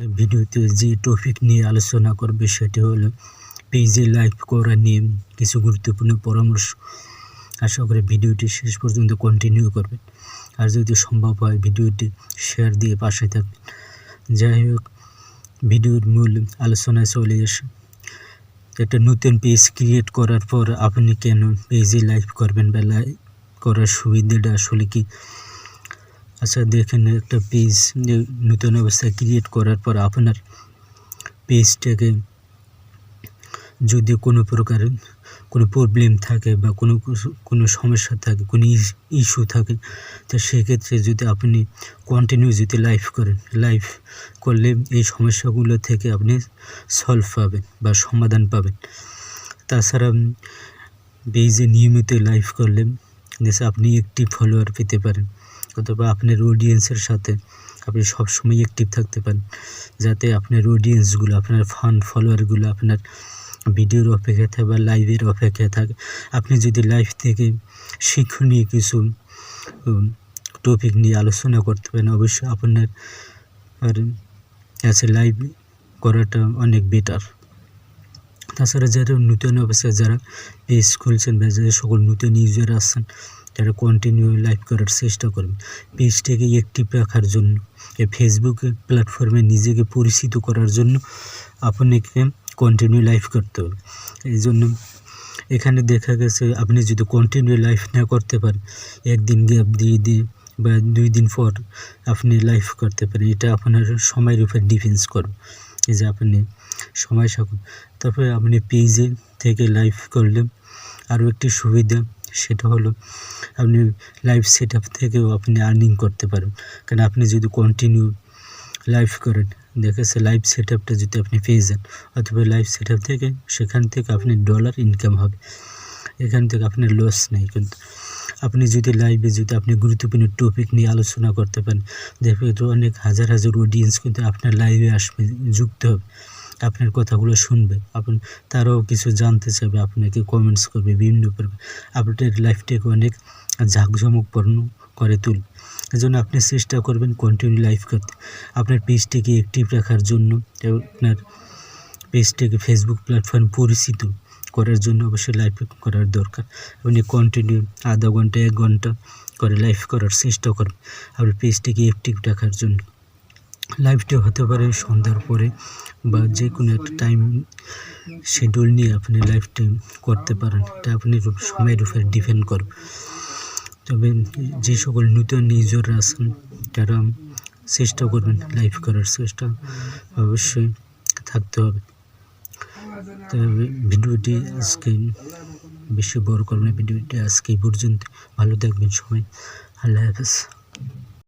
ভিডিওতে যে টপিক নিয়ে আলোচনা করবে সেটি হলো পেজে লাইভ করা নিয়ে কিছু গুরুত্বপূর্ণ পরামর্শ। আশা করি ভিডিওটি শেষ পর্যন্ত কন্টিনিউ করবেন আর যদি সম্ভব হয় ভিডিওটি শেয়ার দিয়ে পাশে থাকবেন। যাই হোক, ভিডিওর মূল আলোচনায় চলে আসে। একটা নতুন পেজ ক্রিয়েট করার পর আপনি কেন পেজে লাইভ করবেন বা লাইভ করার সুবিধাটা আসলে কি? আচ্ছা দেখেন একটা পেজ নতুন অবস্থায় ক্রিয়েট করার পর আপনার পেজটাকে যদি কোনো প্রকার কোনো প্রবলেম থাকে বা কোনো কোনো সমস্যা থাকে, কোনো ইস্যু থাকে, তো সেক্ষেত্রে যদি আপনি কন্টিনিউ যদি লাইভ করেন লাইভ করলে এই সমস্যাগুলো থেকে আপনি সলভ পাবেন বা সমাধান পাবেন। তাছাড়া পেজে নিয়মিত লাইভ করলে দেশে আপনি একটি ফলোয়ার পেতে পারেন। অথবা আপনার অডিয়েন্সের সাথে আপনি সবসময় অ্যাক্টিভ থাকতে পারেন, যাতে আপনার অডিয়েন্সগুলো আপনার ফান ফলোয়ারগুলো আপনার ভিডিওর অপেক্ষায় থাকে বা লাইভের অপেক্ষায় থাকে। আপনি যদি লাইভ থেকে শিক্ষণীয় কিছু টপিক নিয়ে আলোচনা করতে পারেন, অবশ্যই আপনার, আর, কাছে লাইভ করাটা অনেক বেটার তাছাড়া যারা নতুন অবস্থায় যারা পেজ খুলছেন বা যারা সকল নতুন ইউজার আসছেন তারা কন্টিনিউ লাইভ করার চেষ্টা করবেন পেজটাকে অ্যাক্টিভ রাখার জন্য এই ফেসবুক প্ল্যাটফর্মে নিজেকে পরিচিত করার জন্য আপনাকে কন্টিনিউ লাইভ করতে হবে। এই জন্য এখানে দেখা গেছে, আপনি যদি কন্টিনিউ লাইভ না করতে পারেন, একদিন গ্যাপ দিয়ে দিয়ে বা দুই দিন পর আপনি লাইভ করতে পারেন। এটা আপনার সময়ের উপর ডিফেন্স করবে। এই যে আপনি সময় সাকুন তারপরে আপনি পেজে থেকে লাইভ করলে আরও একটি সুবিধা সেটা হলো আপনি লাইভ সেট আপ থেকেও আপনি আর্নিং করতে পারেন। কারণ আপনি যদি কন্টিনিউ লাইভ করেন দেখেছে লাইভ সেট আপটা যদি আপনি পেয়ে যান, অথবা লাইভ সেট আপ থেকে সেখান থেকে আপনি ডলার ইনকাম হবে। এখান থেকে আপনার লস নেই। কিন্তু আপনি যদি লাইভে যদি আপনি গুরুত্বপূর্ণ টপিক নিয়ে আলোচনা করতে পারেন দেখবে অনেক হাজার হাজার অডিয়েন্স কিন্তু আপনার লাইভে আসবে, যুক্ত হবে। আপনার কথাগুলো শুনবে। আপনি, তারাও কিছু জানতে চাইবে, আপনাকে কমেন্টস করবে, বিভিন্ন করবে। আপনার লাইফটাকে অনেক জাঁকজমকপূর্ণ করে তুলবে। এজন্য আপনি চেষ্টা করবেন কন্টিনিউ লাইভ করতে। আপনার পেজটিকে অ্যাক্টিভ রাখার জন্য আপনার পেজটিকে ফেসবুক প্ল্যাটফর্ম পরিচিত করার জন্য অবশ্যই লাইভ করার দরকার। আপনি কন্টিনিউ আধা ঘণ্টা, এক ঘণ্টা করে লাইভ করার চেষ্টা করবেন আপনার পেজটিকে অ্যাক্টিভ রাখার জন্য। লাইভটি হতে পারে সন্ধ্যার পরে বা যে কোনো একটা টাইম শিডিউল নিয়ে আপনি লাইভটি করতে পারেন। এটা আপনি সময়ের উপরে ডিপেন্ড করবে। তবে যে সকল নতুন ইউজাররা আছেন, তারা চেষ্টা করবেন লাইভ করার চেষ্টা। অবশ্যই থাকতে হবে। তবে ভিডিওটি আজকে বেশি বড় করবেন ভিডিওটি আজকে পর্যন্ত। ভালো থাকবেন সবাই। আল্লাহ হাফেজ।